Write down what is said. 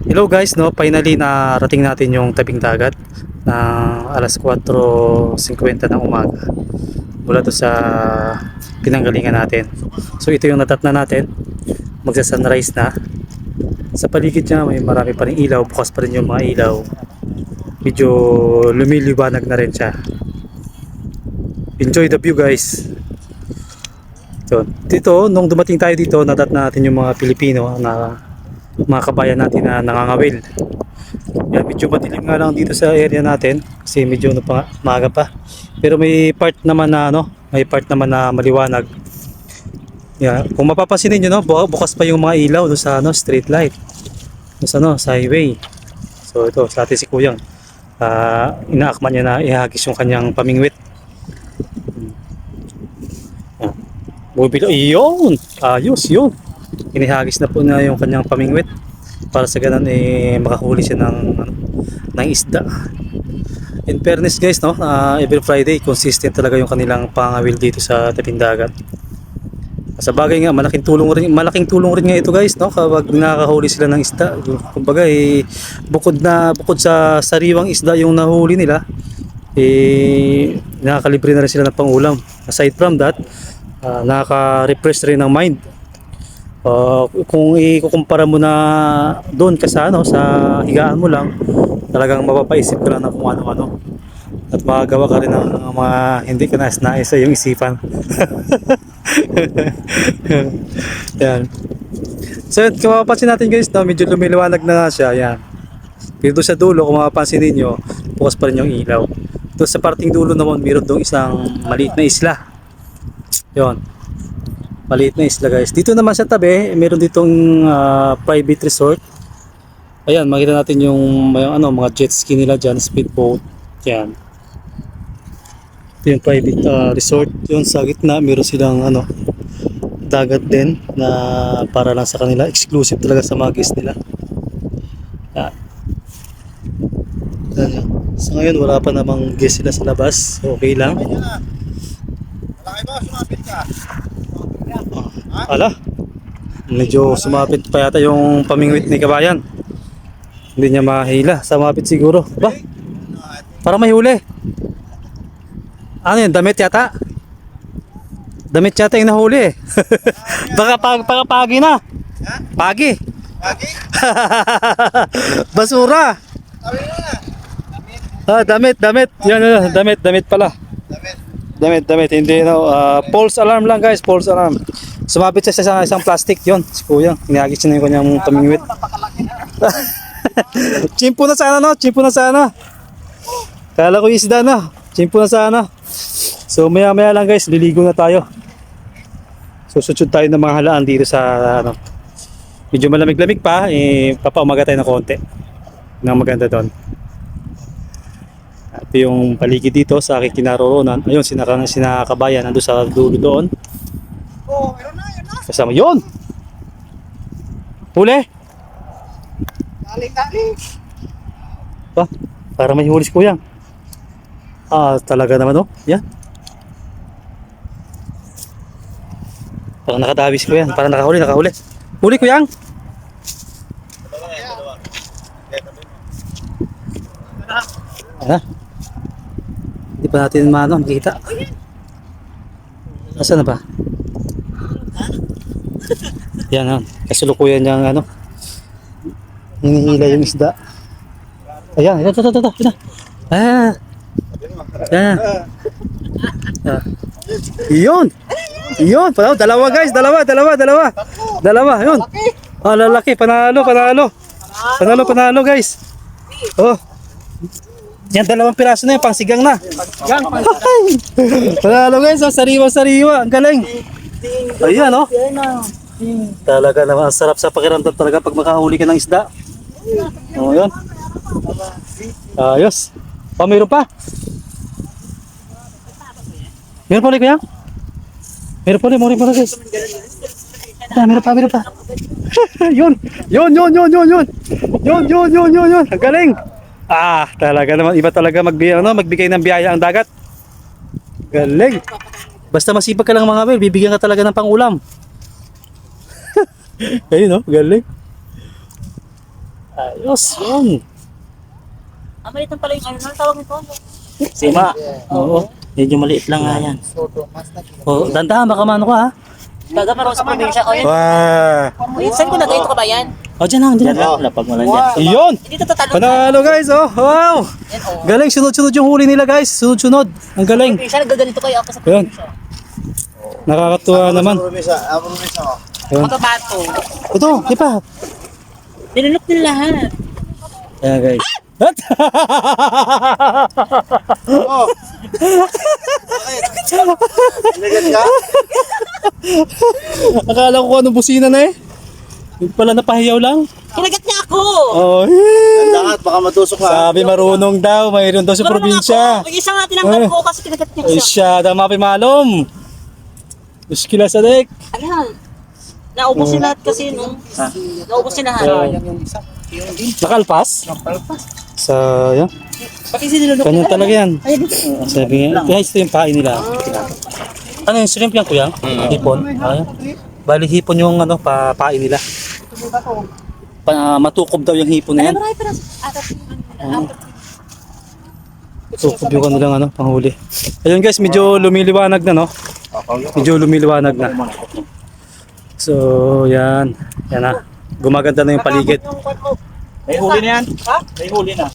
Hello guys, no, finally narating natin yung tabing dagat na alas 4.50 ng umaga mula to sa pinanggalingan natin. So ito yung natat na natin, magsa-sunrise na. Sa paligid niya may marami pa rin ilaw, bukas pa rin yung mga ilaw. Medyo lumiliwanag na rin siya. Enjoy the view guys. So, dito, nung dumating tayo dito, nadat na natin yung mga Pilipino na mga kabayan natin na nangangawil. Yan, medyo madilim nga lang dito sa area natin kasi medyo ano pa, maaga pa. Pero may part naman na ano, may part naman na maliwanag. Yan, kung mapapansin niyo no, bu- bukas pa yung mga ilaw doon sa ano, street light. Sa ano, sa highway. So ito, sa atin si Kuyang. Ah, inaakman niya na ihagis yung kanyang pamingwit. Yan. Bumibili, yun! Ayos, yun! Inihagis na po na yung kanyang pamingwit para sa ganun eh makahuli siya ng ng isda. In fairness guys, no, ah, every Friday consistent talaga yung kanilang pangawil dito sa Tapindagat. Sa bagay nga malaking tulong rin malaking tulong rin nga ito guys, no, kapag nakakahuli sila ng isda. Kumbaga eh bukod na bukod sa sariwang isda yung nahuli nila, eh nakakalibre na rin sila ng pangulam. Aside from that, ah, nakaka-refresh rin ng mind. Uh, kung ikukumpara mo na doon ka sa ano sa higaan mo lang talagang mapapaisip ka lang ng kung ano-ano. At makagawa ka rin ng mga hindi ka nais-nais sa iyong isipan. Yan. So yun, kung mapapansin natin guys no, medyo lumiliwanag na siya yan. Dito sa dulo kung mapapansin ninyo bukas pa rin yung ilaw. Doon sa parting dulo naman meron doon isang maliit na isla. Yon maliit na isla guys. Dito naman sa tabi, meron ditong ah, private resort. Ayan, makita natin yung, may, ano, mga jet ski nila dyan, speedboat. Yan. Ito yung private ah, resort. Yun sa gitna, meron silang ano, dagat din na para lang sa kanila. Exclusive talaga sa mga guests nila. Yan. Yan. So ngayon, wala pa namang guest sila sa labas. Okay lang. Malaki ba? Sumapit ka. Ala, medyo sumapit pa yata yung pamingwit ni kabayan. Hindi niya mahila. Sumapit siguro. Ba? Para may huli. Ano yun? Damit yata? Damit yata yung nahuli eh. baka, pag, baka pagi na. Pagi. Lagi? Basura. Ah, damit, damit. Yan, yan, damit, damit pala. Damit. Damit, damit. Hindi, no. ah, false alarm lang guys, false alarm. Sumapit siya sa isang, isang plastic yon si kuya. Inagis niya yung kanyang pamingwit. Chimpo na sana, no? Chimpo na sana. Kala ko isda na. Chimpo na sana. So, maya maya lang guys, liligo na tayo. Susutod tayo ng mga halaan dito sa, ano, medyo malamig-lamig pa, eh, papaumaga tayo ng konti. Nang maganda doon. Ito yung paligid dito sa aking kinaroroonan. Ayun, sinaka, sinakabayan, nandun sa dulo doon. Oh, meron na. Yan na. Kasama, yun! Huli! Galing, galing. Pa, para may huli si kuya. Ah, talaga naman oh. Yan. Parang nakadawi si kuya. Parang nakahuli, nakahuli. Huli kuya. Ano? Hindi pa natin maano, makita. Nasaan na ba? Yan, yan. Kasulukuyan niya ang ano. Hinihila yung isda. Ayan, ito, ito, ito, ito. Ah. Yan. Ah. Yun. Yun. Panalo, dalawa guys, dalawa, dalawa, dalawa. Dalawa, yun. Ah, lalaki, panalo, panalo. Panalo, panalo guys. Oh. Yan, dalawang piraso na yun, pang sigang na. Panalo guys, oh, sariwa-sariwa. Ang galing. Ayan, oh. Talaga naman, ang sarap sa pakiramdam talaga pag makahuli ka ng isda. O, yun. Ayos. O, mayroon pa. Meron pa ulit kuya? Meron pa ulit, meron pa ulit guys. Ah, meron pa, meron pa. yun, yun, yun, yun, yun, yun. Yun, yun, yun, yun, yun. Ang galing. Ah, talaga naman. Iba talaga magbigay, ano, magbigay ng biyaya ang dagat. Galing. Basta masipag ka lang mga bel, bibigyan ka talaga ng pangulam. Ayun no, galing. Ayos, yun. Ah, maliit lang pala yung ano, ano tawag nito? Sima. Oo. Medyo maliit lang nga yan. Oh, dandahan, baka mano ka ha. Gaga meron sa probinsya. O, yun. Wow. Saan ko na ganito ka ba yan? Oh, dyan lang, dyan Yan lang. lapag mo lang dyan. Yun! Hindi to tatalo. Panalo guys, oh! Wow! Yan, oh. Galing, sunod-sunod yung huli nila guys. Sunod-sunod. Ang galing. Probinsya, nagaganito kayo ako sa Yun. Nakakatuwa naman. Promesa, ah, promesa ko. Yun. Mga bato. Ito, di pa. Nilunok nila lahat. Ayan guys. At! Oh! Bakit? Inagat ka? Akala ko anong busina na eh. Yung pala napahiyaw lang. Kinagat niya ako. Oh, Dangat, baka matusok ka. Sabi marunong daw, mayroon daw sa Marunong probinsya. ako. Mag-isa nga tinanggal Eh. ko kasi kinagat niya Ay isa. siya, dama malom. Muskila sa dek. Ayan. Naubos sila lahat kasi nung. Naubos sila lahat. Sayang yung isa. Nakalpas? Sa, yan. Pati sinilunok Ganyan talaga yan. Sabi nga, guys, ito yung pain nila. Ano yung shrimp yan, kuya? Hipon? Ayun. Bali, hipon yung ano, pa, pain nila. Pa, matukob daw yung hipon na yan. marami pa na. Atat. Tukob yung kanilang ano, panghuli. Ayun guys, medyo lumiliwanag na, no? Medyo lumiliwanag na. So, yan. Yan na. Gumaganda na yung paligid. May huli na yan. Ha? May huli na.